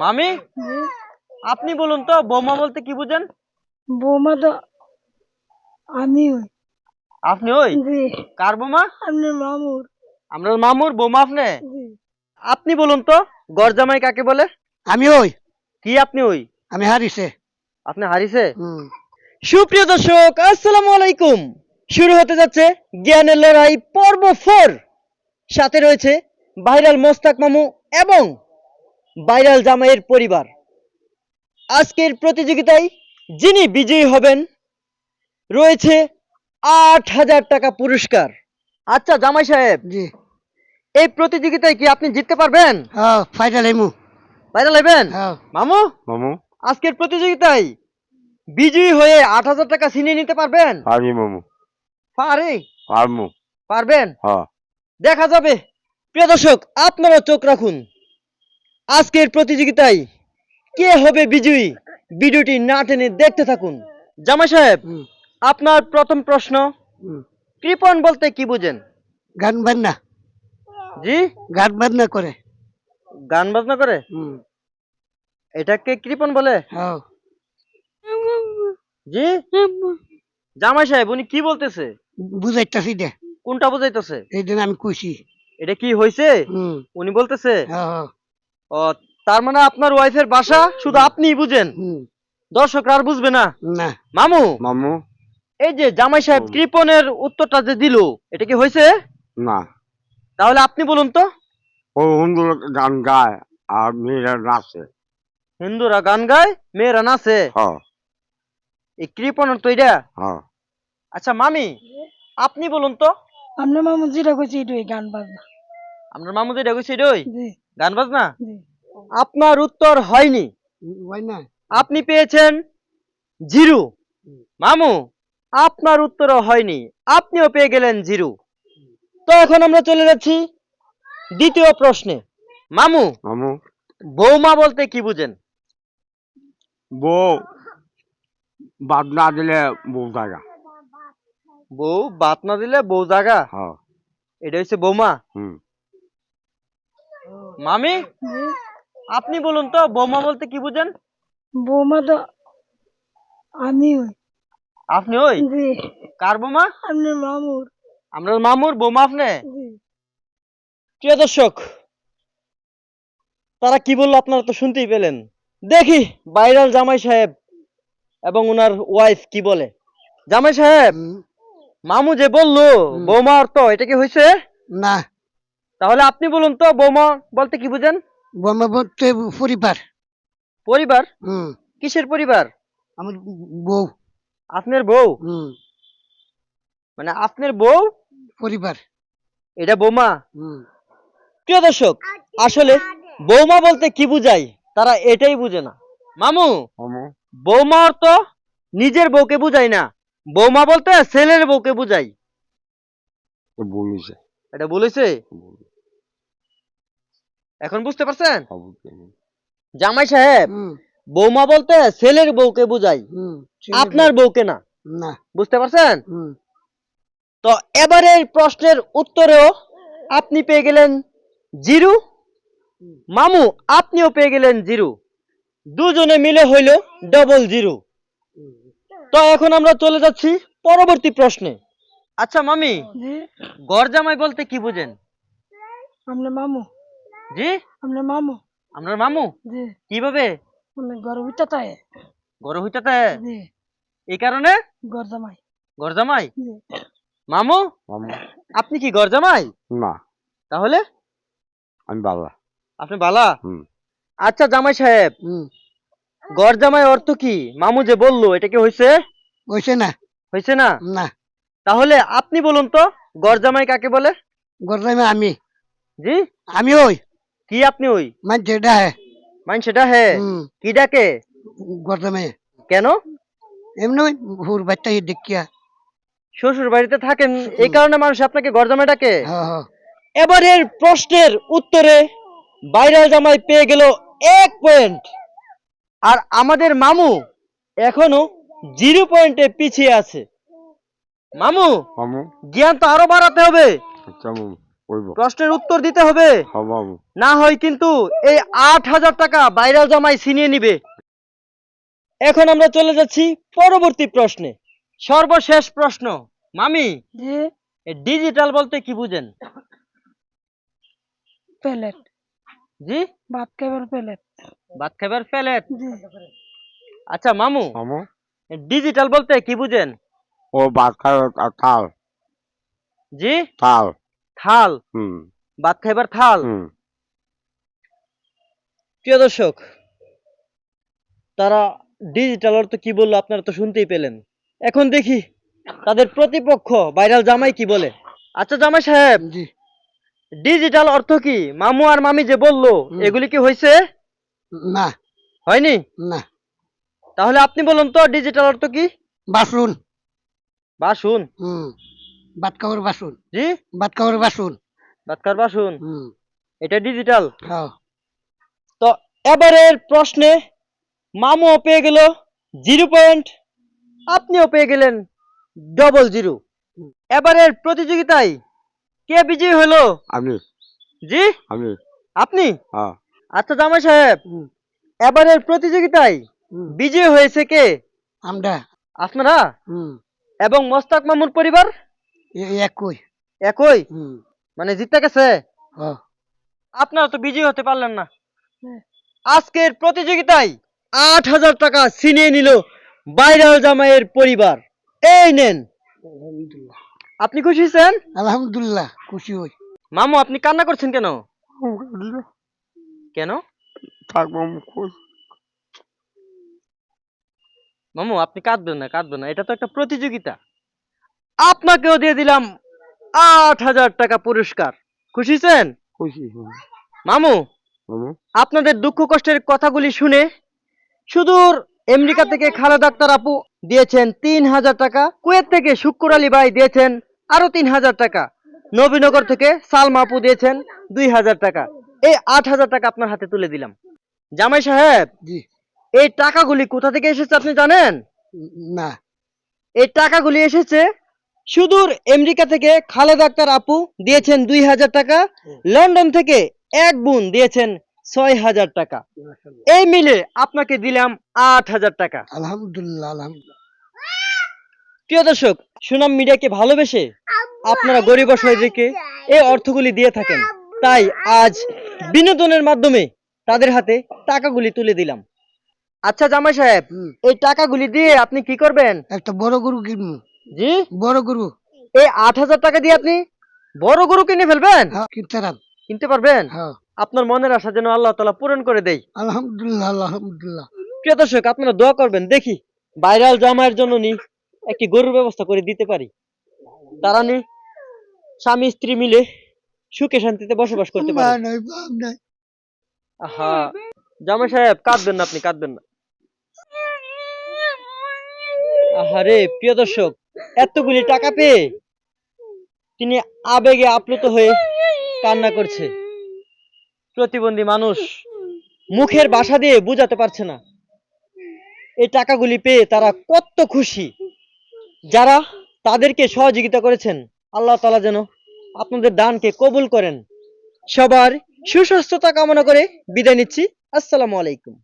মামি? আপনি বলুন তো বৌমা বলতে কি বুঝেন? বৌমা তো আমি হই আপনি ওই? কার বৌমা? আপনার মামুর। আমরা মামুর বৌমা আপনি? আপনি বলুন তো গরজামাই কাকে বলে? আমি ওই। কি আপনি ওই? আমি হারিছে আপনি হারিছে সুপ্রিয় দর্শক আসসালামু আলাইকুম। শুরু হতে যাচ্ছে জ্ঞানের লড়াই পর্ব ফোর। সাথে রয়েছে ভাইরাল মোস্তাক মামু এবং ভাইরাল জামাইয়ের পরিবার। আজকের প্রতিযোগিতায় যিনি বিজয়ী হবেন রয়েছে আট হাজার টাকা পুরস্কার। আচ্ছা জামাই সাহেব জি। এই প্রতিযোগিতায় কি আপনি জিততে পারবেন? হ্যাঁ এমু ভাইরাল হবেন হ্যাঁ। মামু? মামু। আজকের প্রতিযোগিতায় বিজয়ী হয়ে আট হাজার টাকা ছিনিয়ে নিতে পারবেন? পারবি মামু। পারে। পারমু পারবেন? হ্যাঁ। দেখা যাবে। প্রিয় দর্শক আপনারা চোখ রাখুন। আজকের প্রতিযোগিতায় কে হবে বিজয়ী? ভিডিওটি না টেনে দেখতে থাকুন। জামাই সাহেব আপনার প্রথম প্রশ্ন। কৃপণ বলতে কি বুঝেন? গান বাজনা। জি? গান বাজনা করে। গান বাজনা করে? এটাকে কৃপণ বলে? হ্যাঁ। জি? জামাই সাহেব উনি কি বলতেছে? বুঝাইতাছি দে। কোনটা বুঝাইতেছে? এই দিন আমি খুশি এটা কি হয়েছে হুম। উনি বলতেছে? হ্যাঁ হ্যাঁ, ও তার মানে আপনার ওয়াইফের বাসা শুধু আপনিই বুঝেন? হুম। দর্শকরা আর বুঝবে না? না। মামু? মামু? এই যে জামাই সাহেব কৃপনের উত্তরটা যে দিল এটা কি হয়েছে? না। তাহলে আপনি বলুন তো। ও সুন্দর গান গায় আর মেয়েরা নাচে। হিন্দুরা গান গায় মেয়েরা নাচে? হ্যাঁ। এই কৃপনের তো এটা? হ্যাঁ। আচ্ছা মামি আপনি বলুন তো। আপনার মামু যেটা কইছে এটাই গান বাজনা। আপনার মামু যেটা কইছে এটাই? জি। গান বাজনা? আপনার উত্তর হয়নি। আপনি পেয়েছেন জিরু। মামু আপনার উত্তরও হয়নি। আপনিও পেয়ে গেলেন জিরু। তো এখন আমরা চলে যাচ্ছি দ্বিতীয় প্রশ্নে। মামু মামু। বৌমা বলতে কি বুঝেন? বউ বাদ না দিলে বউ জায়গা বউ বাদ না দিলে বউ জাগা? হ্যাঁ। এটা হচ্ছে বৌমা? হুম। মামি? আপনি বলুন তো বৌমা বলতে কি বুঝেন? বৌমা তো আমি আপনি ওই? কার বৌমা? আপনার মামুর। আমরা মামুর বৌমা আপনি? প্রিয় দর্শক তারা কি বলল আপনারা তো শুনতেই পেলেন। দেখি বাইরাল জামাই সাহেব এবং ওনার ওয়াইফ কি বলে। জামাই সাহেব মামু যে বলল হুম। বৌমা অর্থ এটা কি হয়েছে না। তাহলে আপনি বলুন তো বৌমা বলতে কি বুঝেন? বোমা বলতে পরিবার। পরিবার? হুম। কিসের পরিবার? আমার বউ। আপনার বউ? হুম। মানে আপনার বউ? পরিবার। এটা বৌমা? হুম। প্রিয় দর্শক আসলে বৌমা বলতে কি বুঝায় তারা এটাই বুঝে না। মামু বৌমা অর্থ নিজের বউকে বুঝাই না। বৌমা বলতে ছেলের বউকে বুঝাই বলিছে এটা বলেছে এখন বুঝতে পারছেন? জামাই সাহেব বৌমা বলতে ছেলের বউকে বুঝাই আপনার বউকে না। না। বুঝতে পারছেন? তো এবারের প্রশ্নের উত্তরেও আপনি পেয়ে গেলেন জিরো। মামু আপনিও পেয়ে গেলেন জিরু। দুজনে মিলে হইল ডবল জিরো। তো এখন আমরা চলে যাচ্ছি পরবর্তী প্রশ্নে। আচ্ছা মামি গড় জামাই বলতে কি বুঝেন? আপনার মামু। জি? আপনার মামু। আপনার মামু? জি। কীভাবে? মানে জি। এই কারণে? গর জামাই গড় জামাই জি। মামু? মামু। আপনি কি গড় জামাই না। তাহলে? আমি বাবা আপনি বালা? হুম। আচ্ছা জামাই সাহেব। হুম। জামাই অর্থ কি? মামু যে বলল এটা কি হয়েছে হয়েছে না। হয়েছে না? না। তাহলে আপনি বলুন তো গড় জামাই কাকে বলে? গরদামে আমি। জি? আমি ওই কি আপনি ওই? মানে যেটা হ্যাঁ মান সেটা হে? কি ডাকে? গরদামে। কেন? এমনি ওই হুর বাচ্চা দেখিয়া। শ্বশুর বাড়িতে থাকেন এই কারণে মানুষ আপনাকে জামাই ডাকে? হ্যাঁ হ্যাঁ এবারের প্রশ্নের উত্তরে ভাইরাল জামাই পেয়ে গেল এক পয়েন্ট। আর আমাদের মামু এখনও জিরো পয়েন্টে পিছিয়ে আছে। মামু মামু। জ্ঞান তো আরও বাড়াতে হবে। আচ্ছা মামু। প্রশ্নের উত্তর দিতে হবে। না হয় কিন্তু এই আট হাজার টাকা ভাইরাল জামাই ছিনিয়ে নিবে। এখন আমরা চলে যাচ্ছি পরবর্তী প্রশ্নে। সর্বশেষ প্রশ্ন মামি ডিজিটাল বলতে কি বুঝেন? প্লেট জি? ভাত খাবার প্লেট ভাত খাবার প্লেট জি। আচ্ছা মামু মামু। ডিজিটাল বলতে কি বুঝেন? ও ভাত খায় তাল জি? তাল থাল। হুম। ভাত খাইবার থাল। প্রিয় দর্শক তারা ডিজিটাল অর্থ কি বলল আপনারা তো শুনতেই পেলেন। এখন দেখি তাদের প্রতিপক্ষ ভাইরাল জামাই কি বলে। আচ্ছা জামাই সাহেব ডিজিটাল অর্থ কি? মামু আর মামি যে বলল এগুলি কি হয়েছে না। হয়নি? না। তাহলে আপনি বলুন তো ডিজিটাল অর্থ কি? বাসন। বাসুন। হুম। খাবার বাসন। জি? খাবার বাসন। বাতকার বাসুন? হুম। এটা ডিজিটাল হ্যাঁ। তো এবারের প্রশ্নে মামুও পেয়ে গেল জিরো পয়েন্ট আপনিও পেয়ে গেলেন ডবল জিরো। এবারের প্রতিযোগিতায় কে বিজয়ী হলো? আমি। জি? আমি। আপনি? হ্যাঁ। আচ্ছা জামাই সাহেব এবারের প্রতিযোগিতায় বিজয়ী হয়েছে কে? আমরা। আপনারা? এবং মোস্তাক মামুর পরিবার? একই। একই? মানে জিতে গেছে? হ্যাঁ। আপনারা তো বিজয়ী হতে পারলেন না। হ্যাঁ। আজকের প্রতিযোগিতায় আট হাজার টাকা ছিনিয়ে নিল বাইরাল জামাইয়ের পরিবার। এই নেন। আপনি খুশি হয়েছেন? আলহামদুলিল্লাহ খুশি হই। মামু আপনি কান্না করছেন কেন? কেন? মামু খুশ মামু আপনি কাঁদবেন না কাঁদবেন না। এটা তো একটা প্রতিযোগিতা। আপনাকেও দিয়ে দিলাম আট হাজার টাকা পুরস্কার। খুশি হয়েছেন? খুশি মামু মামু। আপনাদের দুঃখ কষ্টের কথাগুলি শুনে সুদূর আমেরিকা থেকে খালেদ আক্তার আপু দিয়েছেন তিন হাজার টাকা কুয়েত থেকে শুক্কুর আলী ভাই দিয়েছেন আরও তিন হাজার টাকা নবীনগর থেকে সালমা আপু দিয়েছেন দুই হাজার টাকা। এই আট হাজার টাকা আপনার হাতে তুলে দিলাম। জামাই সাহেব জি। এই টাকাগুলি কোথা থেকে এসেছে আপনি জানেন? না। এই টাকাগুলি এসেছে সুদূর আমেরিকা থেকে খালেদ আক্তার আপু দিয়েছেন দুই হাজার টাকা লন্ডন থেকে এক বোন দিয়েছেন ছয় হাজার টাকা। এই মিলে আপনাকে দিলাম আট হাজার টাকা। আলহামদুলিল্লাহ আলহামদুলিল্লাহ। প্রিয় দর্শক সুনাম মিডিয়াকে ভালোবেসে আপনারা গরিব অসহায়দেরকে এই অর্থগুলি দিয়ে থাকেন। তাই আজ বিনোদনের মাধ্যমে তাদের হাতে টাকাগুলি তুলে দিলাম। আচ্ছা জামাই সাহেব এই টাকাগুলি দিয়ে আপনি কি করবেন? একটা বড় গরু কিনবো। জি? বড় গরু। এই আট হাজার টাকা দিয়ে আপনি বড় গরু কিনে ফেলবেন? হ্যাঁ কিনতে পারবেন? হ্যাঁ। আপনার মনের আশা যেন আল্লাহ তালা পূরণ করে দেয়। আলহামদুলিল্লাহ আলহামদুলিল্লাহ। প্রিয় দর্শক আপনারা দোয়া করবেন দেখি ভাইরাল জামাইয়ের জন্য নি একটি গরুর ব্যবস্থা করে দিতে পারি। তারা নি স্বামী স্ত্রী মিলে সুখে শান্তিতে বসবাস করতে পারে। আহা জামাই সাহেব কাঁদবেন না আপনি কাঁদবেন না। আহারে প্রিয় দর্শক এতগুলি টাকা পেয়ে তিনি আবেগে আপ্লুত হয়ে কান্না করছে। প্রতিবন্ধী মানুষ মুখের ভাষা দিয়ে বোঝাতে পারছে না। এই টাকাগুলি পেয়ে তারা কত খুশি। যারা তাদেরকে সহযোগিতা করেছেন, আল্লাহ তালা যেন আপনাদের দানকে কবুল করেন। সবার সুস্বাস্থ্যতা কামনা করে বিদায় নিচ্ছি। আসসালামু আলাইকুম।